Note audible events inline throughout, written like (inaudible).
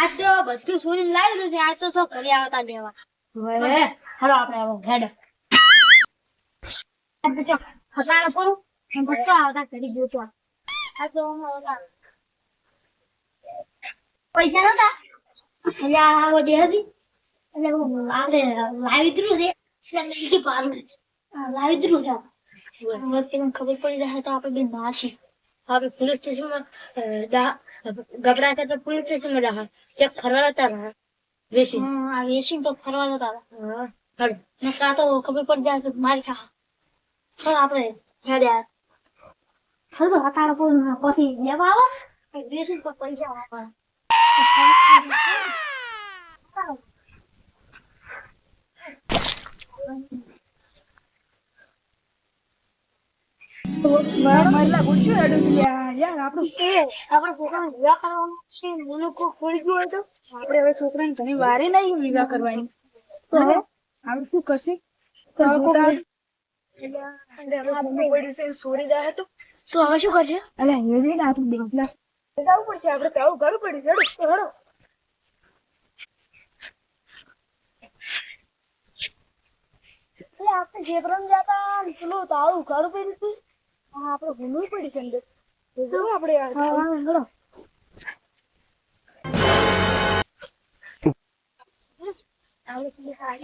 આજ તો બધું સોરીને લાવેલું છે. આજ તો શું ઘરે આવતા દેવા. હાલો આપણે આવો હેડ. કરું અને પછી આવતા ઘરે તો. આ તો પૈસા નતા? એટલે આ બધી હતી એટલે આપણે લાવી દીધું પાડું લાવી દીધું ખબર પડી રહ્યા તો આપણે બે નાસી આપણે પોલીસ સ્ટેશનમાં ગભરાતા તો પોલીસ સ્ટેશનમાં રહ્યા ત્યાં ફરવા જતા રહ્યા વેસી આ વેસી તો ફરવા જતા હતા હા ને કાં તો ખબર પડી જાય તો મારી ખા હા આપણે હેડ્યા હાલ હતા કોઈ પછી લેવા આવો વેસી પર પૈસા આપવા. (laughs) આપણે છોકરાને મને કોઈ ખોલી ગયું હોય તો આપણે હવે છોકરાને ઘણી વિવાહ હવે આપણે હવે હવે છે હેવી આપણું જવું પડશે આપણે તાવું ઘર પડી હેડો આપણે જતા પેલું તારું ઘર પડી હા આપણે ભૂલવું પડી છે અંદર. તો જો આપણે હા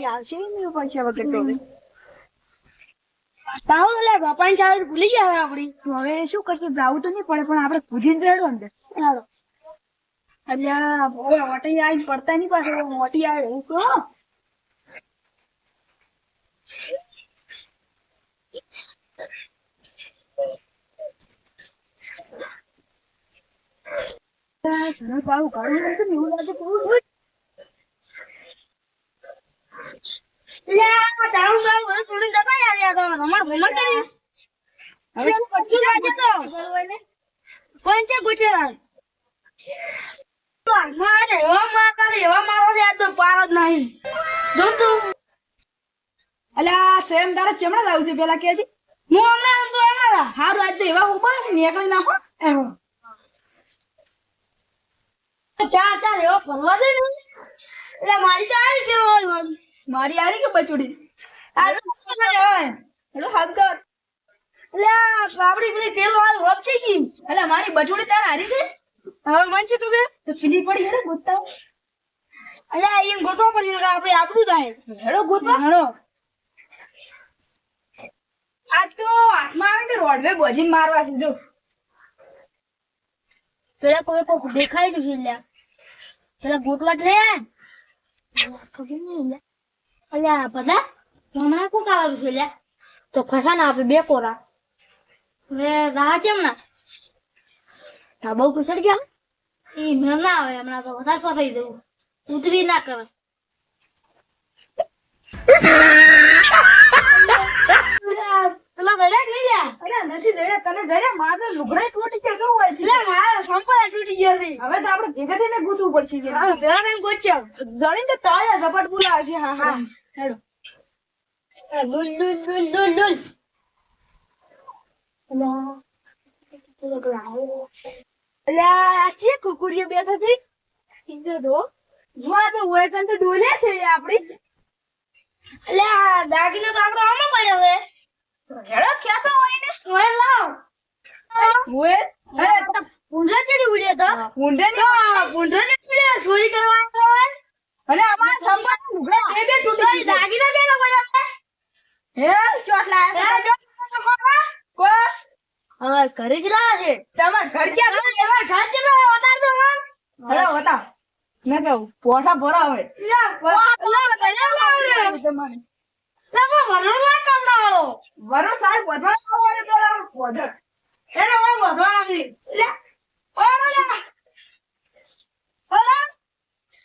આવશે પૈસા વગર તો બાપાની ભૂલી ગયા આપડી હવે શું કરશે? જાવું તો નહીં પડે પણ આપણે ભૂલીને અંદર. ચાલો. એટલે મોટી આવી પડતા નહીં પાછળ મોટી આવે એવું કહો ઘણું સારું ઘણું નથી ને એવું લાગે બહુ જ. એટલે આ તાળું બાળું બધું તોડીને જતા યાર યાર તમે રમણ ભમણ કરી હવે શું શું થાય છે તો કોણ છે ગુજરાત મારે એવા માર કરે એવા મારો છે આ તો પાર જ નહીં. જો તું. અલ્યા સેમ તારે ચમડા લાવું છે? પેલા કે હારું આજ એવા ઊભા નીકળી નાખો એવો. ચાર ચાર એવા ફરવા દે એટલે મારી તો આવી ગયો. મારી. આરી કે બચુડી? આ તો. હેલો હાથ કર. એટલે પેલી તેલ વાળ હોપ થઈ ગઈ. એટલે મારી બચુડી તાર હારી છે? હવે મન છે તું બે? તો પીલી પડી હેડો ગોતતા. એટલે એમ ગોતવા પડી આપણે આપણું થાય. હેડો ગોતવા. હેડો. આ તો હાથમાં આવે ને રોડવે બોજીને મારવા છે જો. પેલા કોઈ કોઈ દેખાય છે લ્યા પેલા ગોટવાટ લે અલ્યા બધા હમણાં કોક આવેલું છે લ્યા? તો ફસા ના આપે બે કોરા. હવે રાહ કેમ ના? હા બહુ કુસળ ગયા એ મેં ના આવે, હમણાં તો વધારે ફસાઈ દઉં ઉતરી ના કરે. પેલા અરે નથી દડ્યા તને દડ્યા મારે લુગડા તૂટી ગયા કેવું હોય છે? લે મારા સંપલા તૂટી ગયા છે. હવે તો આપણે ભેગા થઈને ગૂંથવું પડશે હા, પેલા મેં ગોચ્યો જણીને તાળિયા ઝપટ બોલાવે છે. હા હા. હેડો. દુલ દુલ દુલ દુલ દુલ અલ્યા છે બેઠા છે. સીધો તો તો હોય તો ડોલે છે આપડી. એટલે દાગીનો તો આપણો આમાં પડ્યો હવે હેડો ખેસો હોય ને લાવ. હોય અરે તો પૂંજા ચડી ઉડ્યો તો. ઊંડે તો પૂંજો ચડી ઉડ્યો ચોરી કરવાનો હોય? અને અમારા સંપત લુગડા બે બે તૂટી ગયા દાગીનો કેનો પડ્યો હે? ચોટ લાયા એ જો તો કોકા કોઈ? હવે ઘરે જ લાવે છે. તમાર ઘર છે? હવે ઘર છે તો વધાર મન હવે હોતા મેં કહું પોઠા ભરા હોય લા લા તમારે. લા કો ભરણો ના કમડા વાળો. વરો સાહેબ વધારે